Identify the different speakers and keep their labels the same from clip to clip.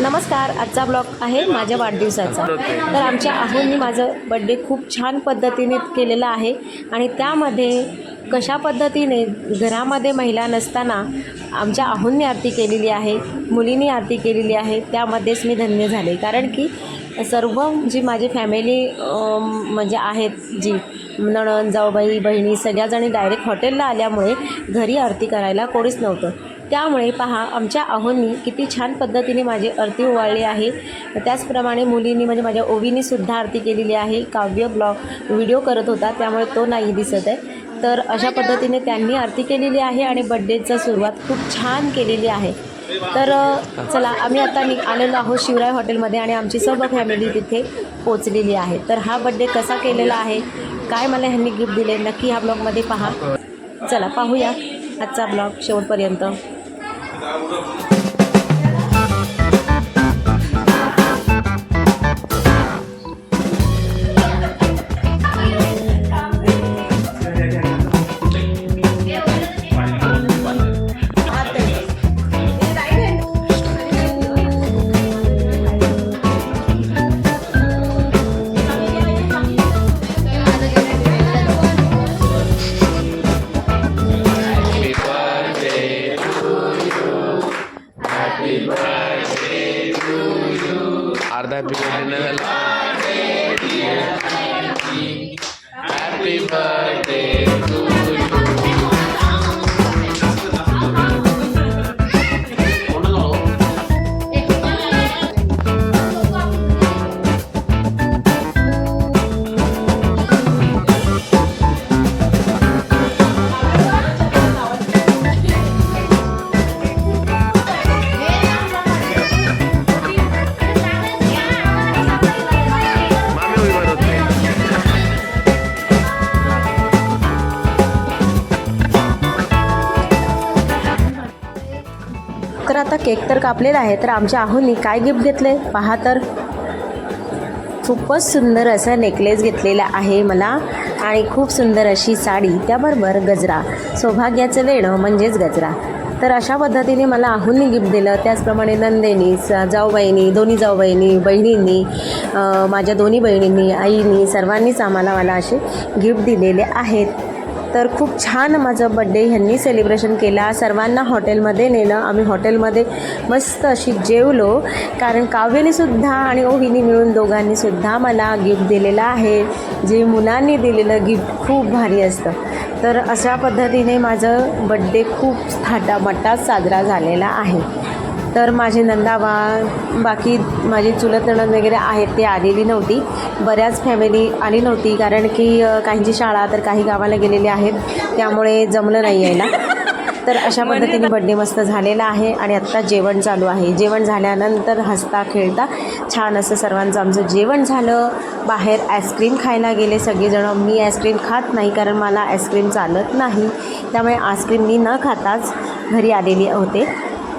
Speaker 1: नमस्कार आजचा ब्लॉग आहे माझ्या वाढदिवसाचा. तर आमच्या आहोंनी माझं बड्डे खूप छान पद्धतीने केलेला आहे आणि त्यामध्ये कशा पद्धतीने घरामध्ये महिला नसताना आमच्या आहोंनी आरती केलेली आहे मुलींनी आरती केलेली आहे त्यामध्येच मी धन्य झाले. कारण की सर्व जी माझी फॅमिली म्हणजे आहेत जी नणंद जाऊबाई बहिणी सगळ्याजणी डायरेक्ट हॉटेलला आल्यामुळे घरी आरती करायला कोणीच नव्हतं. त्यामुळे पहा आमच्या आहोंनी किती छान पद्धतीने माझी आरती ओवाळली आहे. त्याचप्रमाणे मुलींनी म्हणजे माझ्या ओवीनीसुद्धा आरती केलेली आहे. काव्य ब्लॉग व्हिडिओ करत होता त्यामुळे तो नाही दिसत आहे. तर अशा पद्धतीने त्यांनी आरती केलेली आहे आणि बड्डेचं सुरुवात खूप छान केलेली आहे. तर चला आम्ही आता नि आलेलो आहोत शिवराय हॉटेलमध्ये आणि आमची सर्व फॅमिली तिथे पोचलेली आहे. तर हा बड्डे कसा केलेला आहे? काय मला ह्यांनी गिफ्ट दिले? नक्की ह्या ब्लॉगमध्ये पहा. चला पाहूया आजचा ब्लॉग शेवटपर्यंत.
Speaker 2: अर्धा हॅपी बर्थडे झाला हॅपी बर्थडे मामी
Speaker 1: तर आता केक तर कापलेला आहे तर आमच्या आहोनी काय गिफ्ट घेतले पहा तर. खूपच सुंदर असं नेकलेस घेतलेला आहे मला. आणि खूप सुंदर अशी साडी त्याबरोबर गजरा. सौभाग्याचं लेणं म्हणजेच गजरा. तर अशा पद्धतीने मला आहुंनी गिफ्ट दिलं. त्याचप्रमाणे नंदेनी जाऊबाईनी दोन्ही जाऊबाईनी बहिणींनी माझ्या दोन्ही बहिणींनी आईनी सर्वांनीच आम्हाला मला असे गिफ्ट दिलेले आहेत. तर खूप छान माझं बड्डे ह्यांनी सेलिब्रेशन केला. सर्वांना हॉटेलमध्ये नेलं आम्ही हॉटेलमध्ये मस्त अशी जेवलो. कारण काव्यनीसुद्धा आणि ओहिनी मिळून दोघांनीसुद्धा मला गिफ्ट दिलेलं आहे. जे मुलांनी दिलेलं गिफ्ट खूप भारी असतं. तर अशा पद्धतीने माझं बड्डे खूप थाटामाटात साजरा झालेला आहे. तर माझे नंदाबा बाकी माझी चुलत नणंद वगैरे आहेत ते आलेली नव्हती. बऱ्याच फॅमिली आली नव्हती कारण की काहींची शाळा तर काही गावाला गेलेली आहेत. त्यामुळे जमलं नाही यायला. तर अशा पद्धतीने बड्डे मस्त झालेला आहे आणि आत्ता जेवण चालू आहे. जेवण झाल्यानंतर हसता खेळता छान असं सर्वांचं आमचं जेवण झालं. बाहेर आईस्क्रीम खायला गेले सगळेजणं. मी आईस्क्रीम खात नाही कारण मला आईस्क्रीम चालत नाही. त्यामुळे आईस्क्रीम मी न खाताच घरी आलेली होते.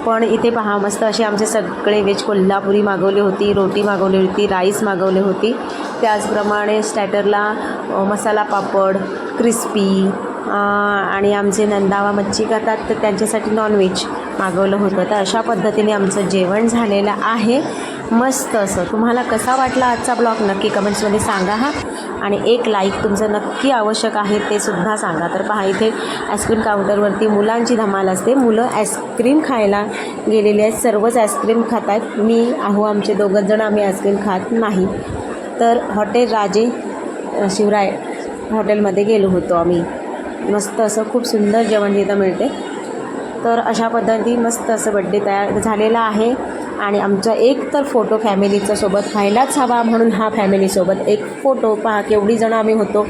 Speaker 1: पण इथे पहा मस्त असे आमचे सगळे व्हेज कोल्हापुरी मागवली होती रोटी मागवली होती राईस मागवली होती. त्याचप्रमाणे स्टॅटरला मसाला पापड क्रिस्पी आणि आमचे नंदावा मच्छी करतात तर त्यांच्यासाठी नॉनव्हेज मागवलं होतं. तर अशा पद्धतीने आमचं जेवण झालेलं आहे. मस्त असं. तुम्हाला कसा वाटला आजचा ब्लॉग नक्की कमेंट्समध्ये सांगा हा. आणि एक लाईक तुमचं नक्की आवश्यक आहे ते सुद्धा सांगा. तर पहा इथे आईस्क्रीम काउंटरवरती मुलांची धमाल असते. मुलं आईस्क्रीम खायला गेलेली आहेत. सर्वच आईस्क्रीम खात आहेत मी आहो आमचे दोघंच जण आम्ही आईस्क्रीम खात नाही. तर हॉटेल राजे शिवराय हॉटेलमध्ये गेलो होतो आम्ही. मस्त असं खूप सुंदर जेवण तिथं मिळते. तर अशा पद्धती मस्त असं बड्डे तयार झालेला आहे. आणि आमचा एक तर फोटो फॅमिलीचा सोबत व्हायलाच हवा म्हणून हा फॅमिलीसोबत एक फोटो पहा केवढी जणं आम्ही होतो.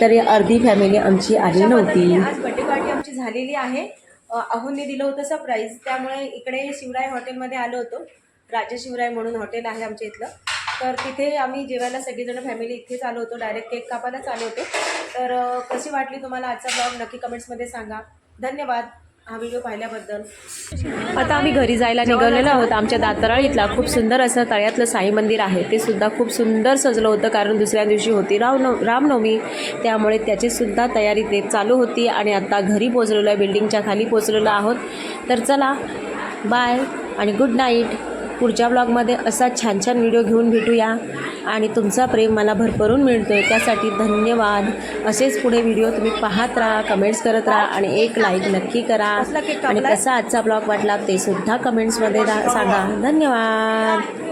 Speaker 1: तरी अर्धी फॅमिली आमची आली नव्हती. आज बड्डे पार्टी आमची झालेली आहे. अहोंनी दिलं होतं सरप्राईज त्यामुळे इकडे शिवराय हॉटेलमध्ये आलो होतो. राजे शिवराय म्हणून हॉटेल आहे आमच्या इथलं. तर तिथे आम्ही जेवायला सगळीजणं फॅमिली इथेच आलो होतो. डायरेक्ट केक कापायलाच आले होते. तर कशी वाटली तुम्हाला आजचा ब्लॉग नक्की कमेंट्समध्ये सांगा. धन्यवाद. हा व्हिडिओ पाहिल्याबद्दल. आता आम्ही घरी जायला निघालेलो आहोत. आमच्या दातराळ इथला खूप सुंदर असं तळ्यातलं साई मंदिर आहे. ते सुद्धा खूप सुंदर सजलं होतं कारण दुसऱ्या दिवशी होती रामनव रामनवमी. त्यामुळे त्याची सुद्धा तयारी ते चालू होती आणि आता घरी पोचलेलो आहे. बिल्डिंगच्या खाली पोचलेलो आहोत. तर चला बाय आणि गुड नाईट पुढच्या ब्लॉगमध्ये असा छान छान व्हिडिओ घेऊन भेटूया. आणि तुमचा प्रेम मला भरभरून मिळतो आहे त्यासाठी धन्यवाद. असेच पुढे व्हिडिओ तुम्ही पाहत राहा कमेंट्स करत राहा आणि एक लाईक नक्की करा. आणि कसा आजचा ब्लॉग वाटला ते सुद्धा कमेंट्समध्ये दा- सांगा. धन्यवाद.